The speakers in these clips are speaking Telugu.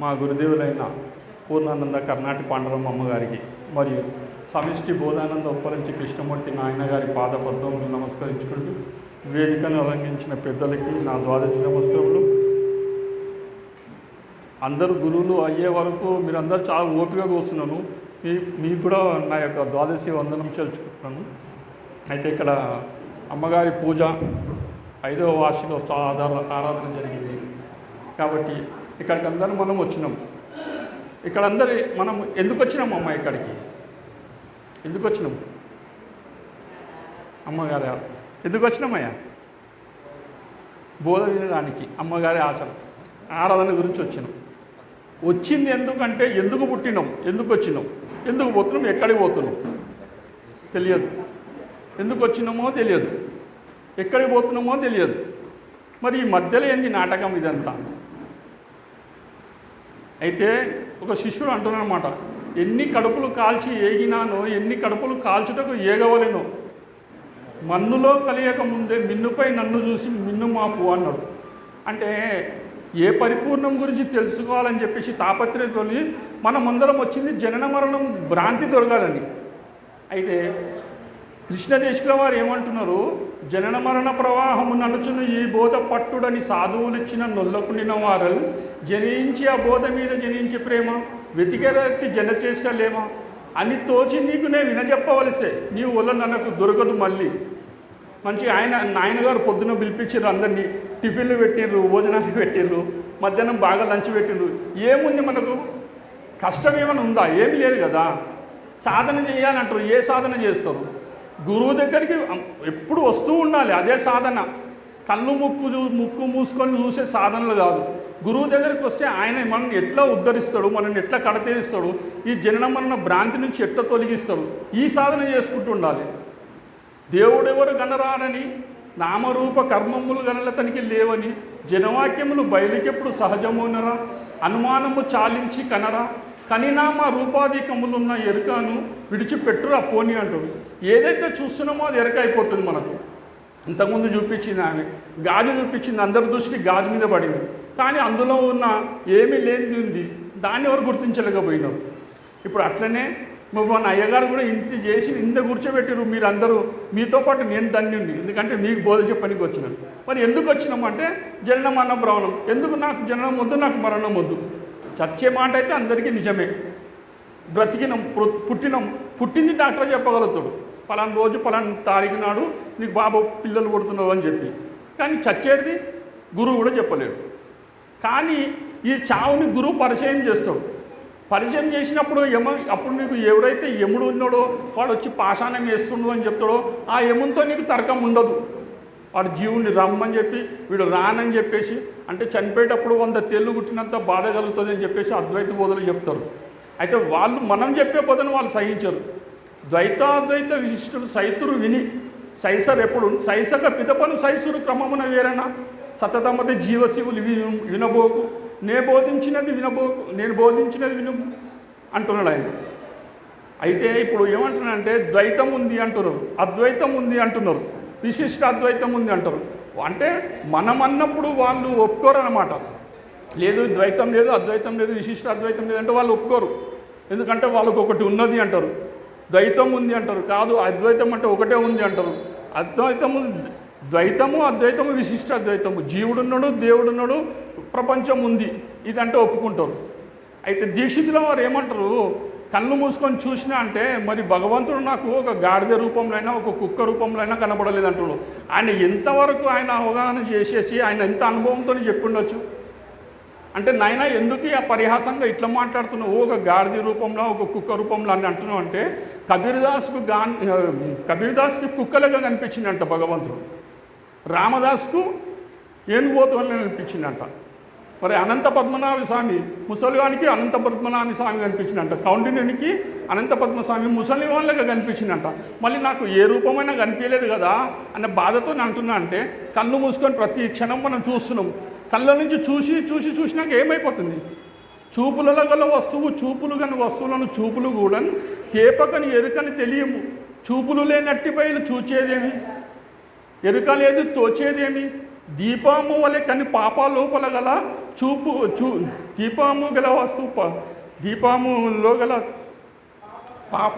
మా గురుదేవులైన పూర్ణానంద కర్ణాటి పాండరమ్మ అమ్మగారికి మరియు సమిష్టి బోధానంద ఉప్పరించి కృష్ణమూర్తి నాయన గారి పాద పద్మములు నమస్కరించుకుంటూ వేదికను అలంకించిన పెద్దలకి నా ద్వాదశి నమస్కారములు. అందరూ గురువులు అయ్యే వరకు మీరందరూ చాలా ఓపికగా కూర్చున్నాను మీ మీకు కూడా నా యొక్క ద్వాదశి వందనం చేర్చుకుంటున్నాను. అయితే ఇక్కడ అమ్మగారి పూజ ఐదవ వార్షిక ఆధార ఆరాధన జరిగింది. కాబట్టి ఇక్కడికి అందరం మనం వచ్చినాం. ఇక్కడ అందరి మనం ఎందుకు వచ్చినాం అమ్మ ఇక్కడికి? ఎందుకు వచ్చినాం అమ్మగారు ఎందుకు వచ్చినామయ్యా బోధ వినడానికి అమ్మగారి ఆచరణ ఆరాధన గురించి వచ్చినాం. వచ్చింది ఎందుకంటే ఎందుకు పుట్టినాం? ఎందుకు వచ్చినాం ఎందుకు పోతున్నాం? ఎక్కడికి పోతున్నాం? తెలియదు. ఎందుకు వచ్చినామో తెలియదు. ఎక్కడికి పోతున్నామో తెలియదు. మరి ఈ మధ్యలో ఏంది నాటకం ఇదంతా? అయితే ఒక శిష్యుడు అంటున్నానమాట ఎన్ని కడుపులు కాల్చి ఏగినానో ఎన్ని కడుపులు కాల్చుటకు ఏగవలేను. మన్నులో కలియక ముందే మిన్నుపై నన్ను చూసి మిన్ను మాపు అన్నాడు. అంటే ఏ పరిపూర్ణం గురించి తెలుసుకోవాలని చెప్పేసి తాపత్రయతో మనం అందరం వచ్చింది జనన మరణం భ్రాంతి దొరకాలని అయితే కృష్ణదేశుల వారు ఏమంటున్నారు? జనన మరణ ప్రవాహము నడుచును ఈ బోధ పట్టుడని సాధువులు ఇచ్చిన నొల్లకుండిన వారు జనించి ఆ బోధ మీద జనించే ప్రేమ వెతికేరట్టి జన చేష్టలేమా అని తోచి నీకు నేను వినజెప్పవలసే నీ వల్ల నన్నకు దొరకదు మళ్ళీ. మంచి ఆయన నాయనగారు పొద్దున పిలిపించారు అందరినీ టిఫిన్లు పెట్టిర్రు భోజనాలు పెట్టిర్రు మధ్యాహ్నం బాగా లంచ్ పెట్టిర్రు. ఏముంది మనకు? కష్టం ఏమైనా ఉందా? ఏమీ లేదు కదా. సాధన చేయాలంటారు ఏ సాధన చేస్తారు? గురువు దగ్గరికి ఎప్పుడు వస్తూ ఉండాలి అదే సాధన. కళ్ళు ముక్కు ముక్కు మూసుకొని చూసే సాధనలు కాదు. గురువు దగ్గరికి వస్తే ఆయన మనల్ని ఎట్లా ఉద్ధరిస్తాడు మనల్ని ఎట్లా కడతీరిస్తాడు ఈ జనన మరణ భ్రాంతి నుంచి ఎట్లా తొలగిస్తాడు ఈ సాధన చేసుకుంటూ ఉండాలి. దేవుడెవరు గనరానని నామరూప కర్మములు గనలతనికి లేవని జనవాక్యములు బయలుకెప్పుడు సహజమునరా? అనుమానము చాలించి కనరా? కనినామ రూపాధికములున్న ఎరుకను విడిచిపెట్టురా పోని అంటాడు ఏదైతే చూస్తున్నామో అది ఎరక అయిపోతుంది మనకు. ఇంతకుముందు చూపించింది ఆమె. గాజు చూపించింది అందరి దృష్టి గాజు మీద పడింది. కానీ అందులో ఉన్న ఏమీ లేనిది ఉంది. దాన్ని ఎవరు గుర్తించలేకపోయినారు. ఇప్పుడు అట్లనే మన అయ్యగారు కూడా ఇంత చేసి ఇంత కూర్చోబెట్టారు మీరు అందరూ. మీతో పాటు నేను ధన్యుండి ఎందుకంటే మీకు బోధ చెప్పడానికి వచ్చినాను. మరి ఎందుకు వచ్చినామంటే జననం మరణ భ్రవణం ఎందుకు నాకు జననం వద్దు నాకు మరణం వద్దు చచ్చే మాట అయితే అందరికీ నిజమే. బ్రతికిన పుట్టిన పుట్టింది డాక్టర్ చెప్పగలుగుతాడు. పలానా రోజు పలానా తారీఖు నాడు నీకు బాబు పిల్లలు పుడుతున్నారు అని చెప్పి. కానీ చచ్చేది గురువు కూడా చెప్పలేడు. కానీ ఈ చావుని గురువు పరిచయం చేస్తాడు. పరిచయం చేసినప్పుడు యమ అప్పుడు నీకు ఎవడైతే యముడు ఉన్నాడో వాడు వచ్చి పాషాణం వేస్తుండో అని చెప్తాడో ఆ యమునితో నీకు తర్కం ఉండదు. వాడు జీవుని రమ్మని చెప్పి వీడు రానని చెప్పేసి అంటే చనిపోయేటప్పుడు వంద తేళ్ళు కుట్టినంత బాధ కలుగుతుంది అని చెప్పేసి అద్వైత బోధలు చెప్తారు. అయితే వాళ్ళు మనం చెప్పే బోధన వాళ్ళు సహించరు. ద్వైతాద్వైత విశిష్టుడు సైతురు విని సైసర్ ఎప్పుడు సైసక పిదపను సైసురు క్రమమున వేరన సతతమది జీవశివులు విను వినబోకు నే బోధించినది వినబోకు నేను బోధించినది విను అంటున్నాడు ఆయన. అయితే ఇప్పుడు ఏమంటున్నారంటే ద్వైతం ఉంది అంటున్నారు అద్వైతం ఉంది అంటున్నారు. విశిష్ట అద్వైతం ఉంది అంటారు. అంటే మనం అన్నప్పుడు వాళ్ళు ఒప్పుకోరు అనమాట లేదు ద్వైతం లేదు అద్వైతం లేదు విశిష్ట అద్వైతం లేదు అంటే వాళ్ళు ఒప్పుకోరు. ఎందుకంటే వాళ్ళకు ఒకటి ఉన్నది అంటారు. ద్వైతం ఉంది అంటారు. కాదు అద్వైతం అంటే ఒకటే ఉంది అంటారు. అద్వైతము ద్వైతము అద్వైతము విశిష్ట అద్వైతము. జీవుడున్నాడు దేవుడున్నాడు ప్రపంచం ఉంది. ఇదంటే ఒప్పుకుంటారు. అయితే దీక్షితుల వారు ఏమంటారు? కళ్ళు మూసుకొని చూసినా అంటే మరి భగవంతుడు నాకు ఒక గాడిద రూపంలో అయినా ఒక కుక్క రూపంలో అయినా కనబడలేదు అంటున్నాడు ఆయన ఎంతవరకు ఆయన అవగాహన చేసేసి ఆయన ఎంత అనుభవంతో చెప్పిండొచ్చు? అంటే నాయన ఎందుకు ఆ పరిహాసంగా ఇట్లా మాట్లాడుతున్నావు? ఒక గాడిద రూపంలో ఒక కుక్క రూపంలో అని అంటున్నావు అంటే కబీర్దాస్కు గా కబీర్దాస్కి కుక్కలుగా కనిపించిందంట భగవంతుడు. రామదాస్కు ఏనుగోతువని అనిపించిందంట మరి అనంత పద్మనాభ స్వామి ముసలివానికి అనంత పద్మనాభ స్వామి కనిపించిందంట. కౌండిన్యునికి అనంత పద్మస్వామి ముసలి వాళ్ళగా కనిపించిందంట. మళ్ళీ నాకు ఏ రూపమైనా కనిపించలేదు కదా అన్న బాధతో నేను అంటున్నా అంటే కళ్ళు మూసుకొని ప్రతి క్షణం మనం చూస్తున్నాం. కళ్ళ నుంచి చూసి చూసి చూసినాక ఏమైపోతుంది? చూపులలో గల వస్తువు చూపులు గని వస్తువులను చూపులు కూడా తేపకని ఎరుకని తెలియము. చూపులు లేనట్టి బయలు చూచేదేమి? ఎరుక లేదు తోచేదేమి? దీపము వలె కని పాప లోపల గల చూపు చూ దీపము గల వస్తువు ప- దీపములో గల పాప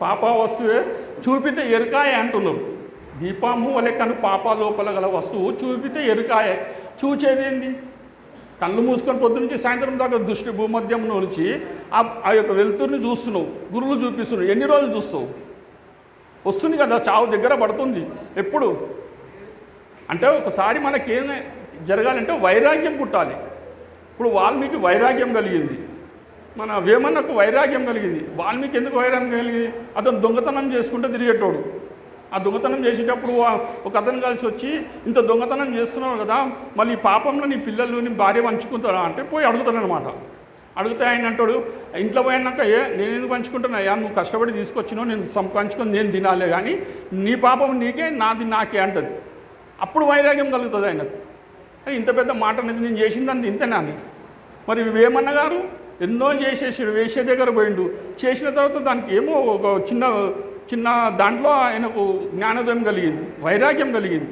పాప వస్తువే చూపితే ఎరుకాయ అంటున్నారు. దీపము వలె కను పాప లోపల గల వస్తువు చూపితే ఎరుకాయ. చూచేది ఏంది? కళ్ళు మూసుకొని పొద్దు నుంచి సాయంత్రం దాకా దృష్టి భూమధ్యం నుంచి ఆ ఆ యొక్క వెలుతురుని చూస్తున్నావు. గురువులు చూపిస్తున్నావు ఎన్ని రోజులు చూస్తావు? వస్తుంది కదా చావు దగ్గర పడుతుంది. ఎప్పుడు? అంటే ఒకసారి మనకేం జరగాలంటే వైరాగ్యం పుట్టాలి. ఇప్పుడు వాల్మీకి వైరాగ్యం కలిగింది. మన వేమన్నకు వైరాగ్యం కలిగింది. వాల్మీకి ఎందుకు వైరాగ్యం కలిగింది? అతను దొంగతనం చేసుకుంటూ తిరిగేటోడు. ఆ దొంగతనం చేసేటప్పుడు ఒక అతను కలిసి వచ్చి ఇంత దొంగతనం చేస్తున్నావు కదా మళ్ళీ పాపంలో నీ పిల్లలు నీ భార్య పంచుకుంటారా? అంటే పోయి అడుగుతాను అనమాట అడిగితే ఆయన అంటాడు ఇంట్లో పోయినాక ఏ నేను ఎందుకు పంచుకుంటున్నాయా నువ్వు కష్టపడి తీసుకొచ్చినావు నేను సంపాదించుకొని నేను తినాలే కానీ నీ పాపం నీకే నాది నాకే అంటది. అప్పుడు వైరాగ్యం కలుగుతుంది ఆయనకు. ఇంత పెద్ద మాట అనేది నేను చేసిందంత ఇంతనా అని. మరి వేమన్న గారు ఎన్నో చేసేసాడు వేసే దగ్గర పోయిండు. చేసిన తర్వాత దానికి ఏమో ఒక చిన్న చిన్న దాంట్లో ఆయనకు జ్ఞానోదయం కలిగింది వైరాగ్యం కలిగింది.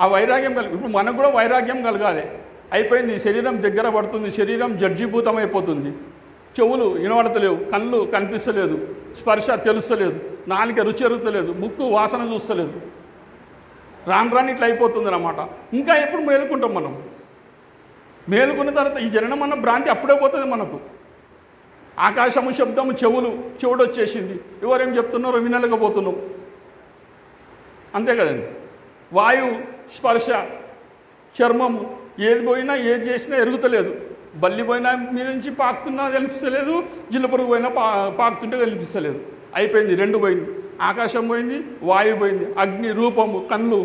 ఆ వైరాగ్యం కలిగి ఇప్పుడు మనకు కూడా వైరాగ్యం కలగాలి. అయిపోయింది శరీరం దగ్గర పడుతుంది శరీరం జడ్జీభూతం అయిపోతుంది చెవులు వినబడతలేవు కళ్ళు కనిపిస్తలేదు స్పర్శ తెలుస్తలేదు నాలుక రుచి ఎరుగుతలేదు ముక్కు వాసన చూస్తలేదు. రాను రాని ఇట్లా అయిపోతుంది అన్నమాట ఇంకా ఎప్పుడు మేలుకుంటాం మనం? మేలుకున్న తర్వాత ఈ జననం అన్న భ్రాంతి అప్పుడే పోతుంది మనకు. ఆకాశము శబ్దము చెవులు చెవుడు వచ్చేసింది ఎవరేం చెప్తున్నారో వినలేకపోతున్నాం. అంతే కదండి. వాయువు స్పర్శ చర్మము ఏది పోయినా ఏది చేసినా ఎరుగుతలేదు. బల్లి పోయినా మీ నుంచి పాకుతున్నా కనిపిస్తలేదు. జిల్లపురుగు పోయినా పా పాకుతుంటే కనిపిస్తలేదు. అయిపోయింది రెండు పోయింది. ఆకాశం పోయింది వాయువు పోయింది అగ్ని రూపము కళ్ళు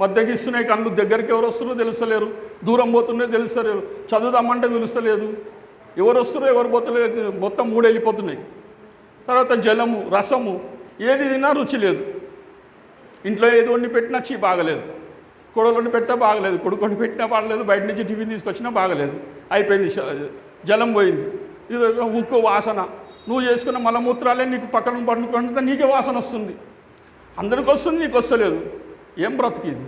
మద్దగిస్తున్నాయి కళ్ళు దగ్గరికి ఎవరు వస్తున్నారో తెలుస్తలేరు. దూరం పోతున్నాయో తెలుస్తలేరు. చదువుదామంటే తెలుస్తలేదు ఎవరు వస్తున్నారో ఎవరు పోతలేదు మొత్తం మూడు వెళ్ళిపోతున్నాయి తర్వాత జలము రసము ఏది తిన్నా రుచి లేదు. ఇంట్లో ఏది వండి పెట్టినా చీ బాగలేదు. కొడలు వండి పెడితే బాగలేదు. కొడుకు వండి పెట్టినా బాగలేదు. బయట నుంచి టిఫిన్ తీసుకొచ్చినా బాగలేదు. అయిపోయింది జలం పోయింది. ఇది ఉక్కు వాసన. నువ్వు చేసుకున్న మలమూత్రాలే నీకు పక్కన పండుకుంటే నీకే వాసన వస్తుంది. అందరికి వస్తుంది నీకు వస్తలేదు. ఏం బ్రతికిది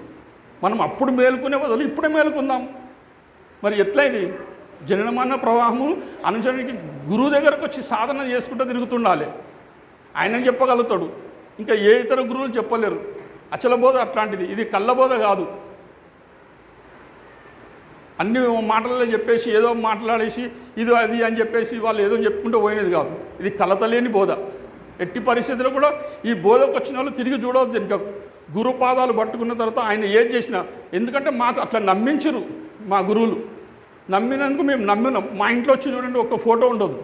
మనం అప్పుడు మేలుకునే బదులు ఇప్పుడే మేలుకుందాం. మరి ఎట్లయింది ఇది? జననమన్న ప్రవాహము అనుచరునికి గురువు దగ్గరకు వచ్చి సాధన చేసుకుంటూ తిరుగుతుండాలి. ఆయన చెప్పగలుగుతాడు? ఇంకా ఏ ఇతర గురువులు చెప్పలేరు. అచలబోధ అట్లాంటిది. ఇది కళ్ళబోధ కాదు. అన్ని మాటలలో చెప్పేసి ఏదో మాట్లాడేసి ఇది అది అని చెప్పేసి వాళ్ళు ఏదో చెప్పుకుంటూ పోయినది కాదు. ఇది కలతలేని బోధ. ఎట్టి పరిస్థితుల్లో కూడా ఈ బోధకు వచ్చిన వాళ్ళు తిరిగి చూడవద్దు ఇంకా. గురుపాదాలు పట్టుకున్న తర్వాత ఆయన ఏది చేసినా ఎందుకంటే మాకు అట్లా నమ్మించరు మా గురువులు. నమ్మినందుకు మేము నమ్మినాం. మా ఇంట్లో వచ్చి చూడండి ఒక ఫోటో ఉండదు.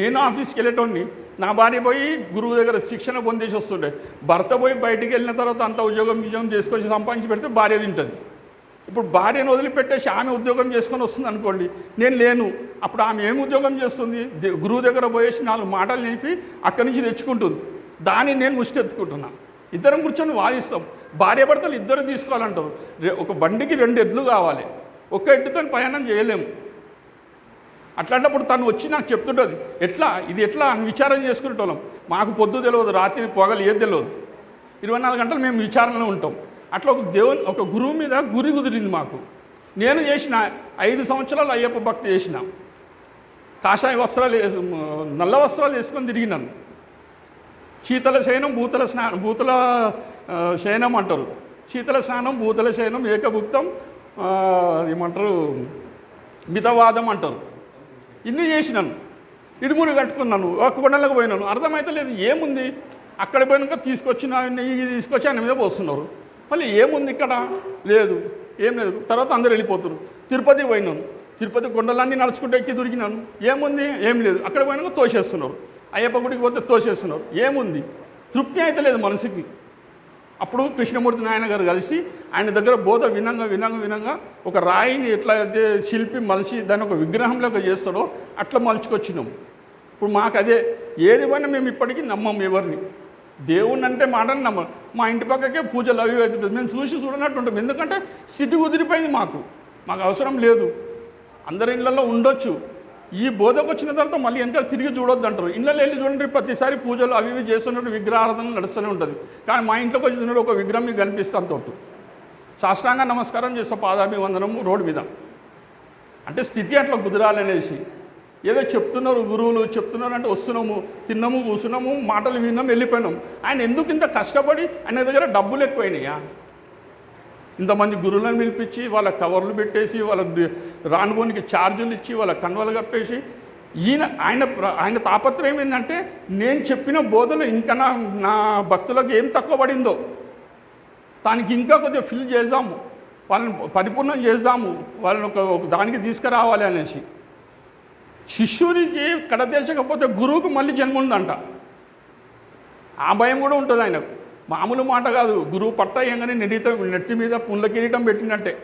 నేను ఆఫీస్కి వెళ్ళేటోడిని నా భార్య పోయి గురువు దగ్గర శిక్షణ పొందేసి వస్తుండే. భర్త పోయి బయటికి వెళ్ళిన తర్వాత అంత ఉద్యోగం ఉద్యోగం చేసుకొచ్చి సంపాదించి పెడితే భార్య తింటుంది. ఇప్పుడు భార్యను వదిలిపెట్టేసి ఆమె ఉద్యోగం చేసుకొని వస్తుంది అనుకోండి నేను లేను. అప్పుడు ఆమె ఏం ఉద్యోగం చేస్తుంది? గురువు దగ్గర పోయేసి నాలుగు మాటలు చెప్పి అక్కడి నుంచి తెచ్చుకుంటుంది. దాన్ని నేను ముష్టెత్తుకుంటున్నా. ఇద్దరం కూర్చొని వాదిస్తాం. భార్య భర్తలు ఇద్దరు తీసుకోవాలంటారు. ఒక బండికి రెండు ఎడ్లు కావాలి. ఒక్క ఎడ్డుతో ప్రయాణం చేయలేము. అట్లాంటప్పుడు తను వచ్చి నాకు చెప్తుంటుంది ఎట్లా? ఇది ఎట్లా? అని విచారం చేసుకునేటోళ్ళం. మాకు పొద్దు తెలియదు రాత్రి పొగలు ఏది తెలియదు ఇరవై నాలుగు గంటలు మేము విచారణలో ఉంటాం. అట్లా ఒక దేవుని ఒక గురువు మీద గురి కుదిరింది మాకు. నేను చేసిన ఐదు సంవత్సరాలు అయ్యప్ప భక్తి చేసిన. కాషాయ వస్త్రాలు నల్ల వస్త్రాలు వేసుకొని తిరిగినాను. శీతల శయనం భూతల స్నానం భూతల శయనం అంటారు. శీతల స్నానం భూతల శయనం ఏకభుక్తం ఏమంటారు మితవాదం అంటారు. ఇన్ని చేసినాను. ఇడుమురు కట్టుకున్నాను ఒక కొండలకు పోయినాను. అర్థమైతే లేదు ఏముంది? అక్కడ పోయినాక తీసుకొచ్చిన నెయ్యి తీసుకొచ్చి ఆయన మీద పోస్తున్నారు. మళ్ళీ ఏముంది ఇక్కడ? లేదు ఏం లేదు. తర్వాత అందరు వెళ్ళిపోతారు. తిరుపతి పోయినాను. తిరుపతి కొండలన్నీ నడుచుకుంటూ ఎక్కి దొరికినాను. ఏముంది? ఏం లేదు. అక్కడ పోయినాక తోసేస్తున్నారు. అయ్యప్ప గుడికి పోతే తోసేస్తున్నారు. ఏముంది? తృప్తి అయితే లేదు మనసుకి. అప్పుడు కృష్ణమూర్తి నాయన గారు కలిసి ఆయన దగ్గర బోధ వినంగా వినంగా వినంగా ఒక రాయిని ఎట్లా అయితే శిల్పి మలిచి దాన్ని ఒక విగ్రహంలాగా చేస్తాడో అట్లా మలుచుకొచ్చినాం. ఇప్పుడు మాకు అదే ఏది పోయినా మేము ఇప్పటికీ నమ్మం ఎవరిని. దేవుణ్ణి అంటే మాటని నమ్మ. మా ఇంటి పక్కకే పూజలు అవి ఇవి అవుతుంటుంది మేము చూసి చూడనట్టు ఉంటాం. ఎందుకంటే స్థితి కుదిరిపోయింది మాకు. మాకు అవసరం లేదు. అందరి ఇళ్ళల్లో ఉండొచ్చు. ఈ బోధకు వచ్చిన తర్వాత మళ్ళీ వెనక తిరిగి చూడొద్దు అంటారు. ఇళ్ళలో వెళ్ళి చూడండి ప్రతిసారి పూజలు అవి ఇవి చేస్తున్నట్టు విగ్రహారాధన నడుస్తూనే ఉంటుంది. కానీ మా ఇంట్లోకి వచ్చి చూడండి ఒక విగ్రహం మీకు కనిపిస్తాను తోటి. సాష్టాంగ నమస్కారం చేస్తా పాదాభివందనం రోడ్డు మీద. అంటే స్థితి అట్లా కుదరాలనేసి. ఏదో చెప్తున్నారు గురువులు చెప్తున్నారు అంటే వస్తున్నాము తిన్నాము కూర్చున్నాము మాటలు విన్నాము వెళ్ళిపోయినాము. ఆయన ఎందుకు ఇంత కష్టపడి ఆయన దగ్గర డబ్బులు ఎక్కువైనాయా? ఇంతమంది గురువులను పిలిపించి వాళ్ళ కవర్లు పెట్టేసి వాళ్ళ రానుకోనికి ఛార్జీలు ఇచ్చి వాళ్ళ కన్వలు కప్పేసి ఈయన ఆయన ప్ర- ఆయన తాపత్రయం ఏంటంటే నేను చెప్పిన బోధలు ఇంకా నా నా భక్తులకు ఏం తక్కువ పడిందో. దానికి ఇంకా కొద్దిగా ఫిల్ చేద్దాము. వాళ్ళని పరిపూర్ణం చేద్దాము. వాళ్ళని ఒక దానికి తీసుకురావాలి అనేసి. శిష్యునికి కడతీర్చకపోతే గురువుకు మళ్ళీ జన్మ ఉందంట. ఆ భయం కూడా ఉంటుంది ఆయనకు. మామూలు మాట కాదు. గురువు పట్ట ఏంగానే నెడిత నెత్తి మీద పుండ్ల కిరీటం పెట్టినట్టే.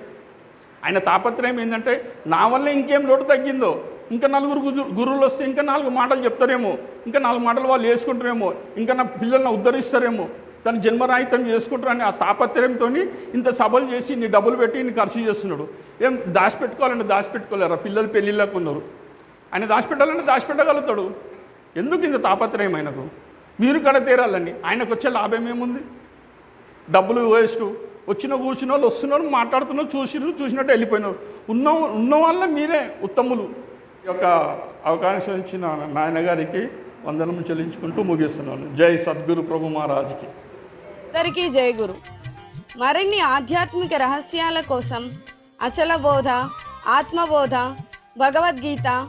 ఆయన తాపత్రయం ఏంటంటే నా వల్ల ఇంకేం లోటు తగ్గిందో. ఇంకా నలుగురు గురువులు వస్తే ఇంకా నాలుగు మాటలు చెప్తారేమో. ఇంకా నాలుగు మాటలు వాళ్ళు వేసుకుంటారేమో. ఇంకా నా పిల్లల్ని ఉద్ధరిస్తారేమో. తన జన్మరాహితం చేసుకుంటారని ఆ తాపత్రయంతో ఇంత సభలు చేసి నీ డబ్బులు పెట్టి నీ ఖర్చు చేస్తున్నాడు. ఏం దాచిపెట్టుకోవాలంటే దాచిపెట్టుకోలేరా? పిల్లలు పెళ్ళిళ్ళకు ఉన్నారు. ఆయన దాచిపెట్టాలంటే దాచిపెట్టగలుగుతాడు. ఎందుకు ఇంత తాపత్రయం ఆయనకు? మీరు కడ తీరాలండి. ఆయనకు వచ్చే లాభం ఏముంది? డబ్బులు వేస్ట్. వచ్చిన కూర్చున్న వాళ్ళు వస్తున్నారు మాట్లాడుతున్నారు చూసినారు చూసినట్టు వెళ్ళిపోయినారు. ఉన్న ఉన్న వాళ్ళ మీరే ఉత్తములు. ఈ యొక్క అవకాశం ఇచ్చిన నాయనగారికి వందనం చెల్లించుకుంటూ ముగిస్తున్నాను. జై సద్గురు ప్రభు మహారాజ్కి. అందరికీ జై గురు. మరిన్ని ఆధ్యాత్మిక రహస్యాల కోసం అచల బోధ ఆత్మబోధ భగవద్గీత